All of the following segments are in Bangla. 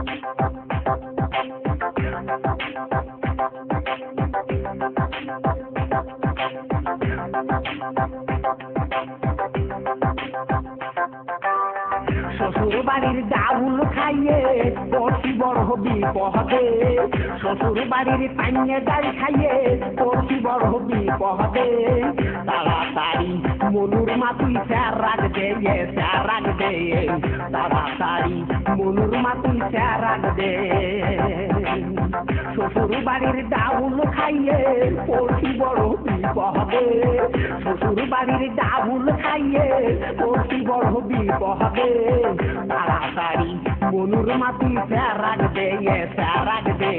শ্বশুর বাড়ির ডাউল খাইয়ে পড়ছি বড় হবি বিপদে শ্বশুর বাড়ির পাইনে ডাল খাইয়ে পড়ছি বড় হবি বিপদে তাড়াতাড়ি মনুর মাতুই স্যার রাখ দে স্যার রাখ দে তাড়াতাড়ি মনুর মাতুই স্যার রাখ দে শ্বশুর বাড়ির ডাউল খাইয়ে পড়ছি বড় হবি বিপদে শ্বশুর বাড়ির ডাউল খাইয়ে পড়ছি বড় বিপদে তাড়াতাড়ি মনুর মাতি স্যারাগ দে এ স্যারাগ দে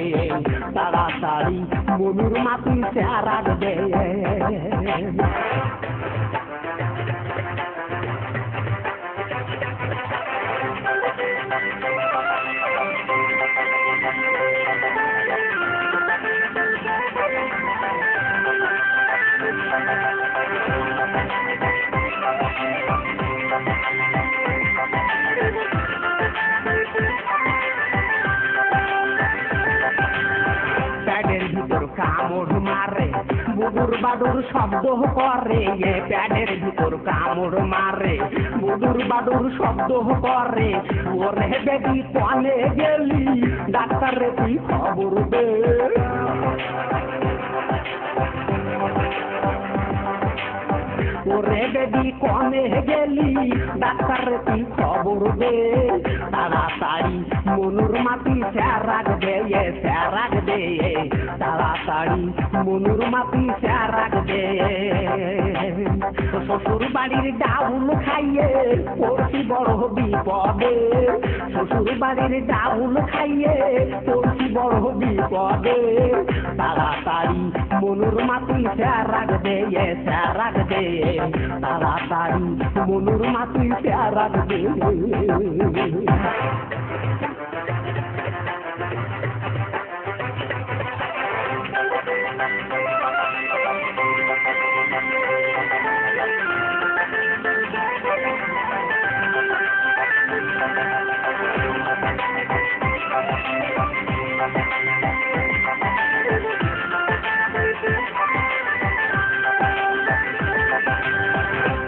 কামড় মারে, বুদুর বাদুর শব্দ করে, এ প্যাডের ভিতর কামড় মারে, বুদুর বাদুর শব্দ করে। ওরে বেবি কনে গেলি, ডাক্তার তুই খবর দে। ওরে বেবি কনে গেলি, ডাক্তার তুই খবর দে। তাড়াতাড়ি মনুর মাটি স্যারাগ দে, এ স্যারাগ দে তাড়াতাড়ি মনুর স্যারাগ দে শ্বশুর বাড়ির ডাউল খাইয়ে পড়ছি বড় বিপদে। শ্বশুর বাড়ির ডাউল খাইয়ে পড়ছি বড় বিপদে। তাড়াতাড়ি মনুর এ স্যারাগ দে তাড়াতাড়ি মনুর মাটি স্যারাগ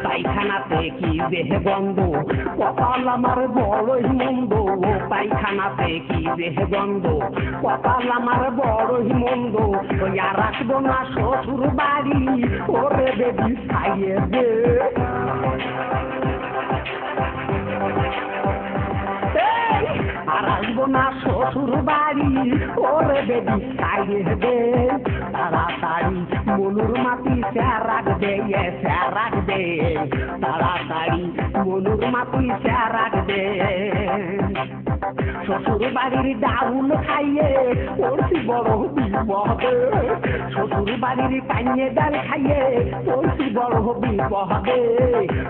পায়খানাতে কি দেহ গন্ধ? কপাল আমার বড়ই মন্দ। ও পায়খানাতে কি দেহ গন্ধ? কপাল আমার বড়ই মন্দ। ওই আর রাখব না শ্বশুর বাড়ি। ওরে বেবি, খাইয়ে দে। আর আসব না শ্বশুর বাড়ি ওরে বেবি খাইয়ে দে। তাড়াতাড়ি মনুর মাটি স্যারাগ দে, এ স্যারাগ দে। তাড়াতাড়ি মনুর মাটি স্যারাগ দে। শ্বশুর বাড়ির ডাউল খাইয়ে পড়ছি বড় বিপদে। শ্বশুর বাড়ির কাইয়ে ডাল খাইয়ে পড়ছি বড় বিপদে।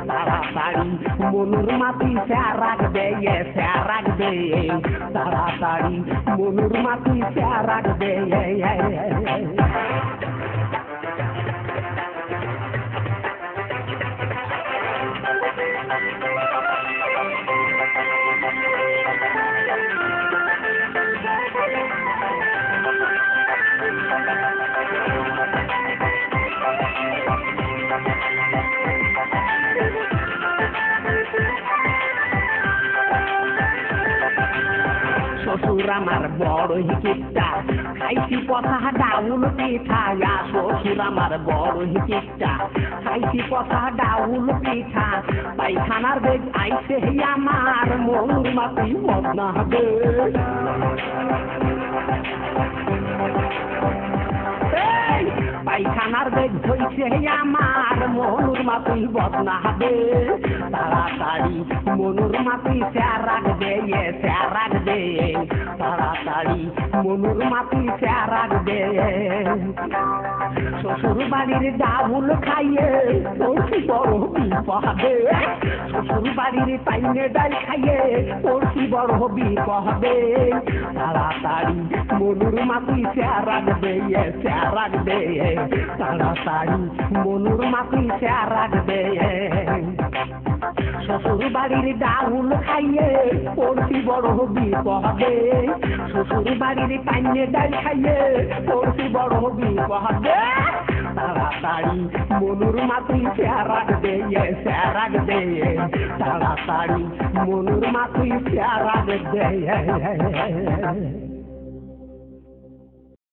তাড়াতাড়ি মনুর মাটি স্যারাগ দে, এ স্যারাগ দে। তাড়াতাড়ি মনুর মাটি স্যারাগ দে শ্বশুর আমার বড় হিকিটা খাইছি পথা ডাউল পিঠা ইয়া শ্বশুর আমার বড় হিকিটা খাইছি পথা ডাউল পিঠা পায়খানার বেগ আইসে আমার মনুর মাটি বদনা হবে এই, পাইখানার বেগ হইছে আমার মনুর মাতুই বদনা হবে তাড়াতাড়ি মনুর মাতুই স্যারাক দে এ স্যারাক দে তাড়াতাড়ি মনুর মাতুই স্যারাক দে। শ্বশুর বাড়ির ডাবুল খাইয়ে পড়ছি বড় বিপদে। শ্বশুর বাড়ির পাইনে ডাল খাইয়ে পড়ছি বড় বিপদে। তাড়াতাড়ি মনুর মাতুই স্যারাক দে স্যারাক দে। তাড়াতাড়ি মনুর মাতুই স্যারাক দে। শ্বশুর বাড়ির ডাউল খাইয়ে পড়ছি বড় বিপদে। শ্বশুর বাড়ির ডাল খাইয়ে পড়ছি বড় বিপদে তাড়াতাড়ি মনুর মাতুই স্যারাক দে এ স্যারাক দে তাড়াতাড়ি মনুর মাতুই স্যারাক দে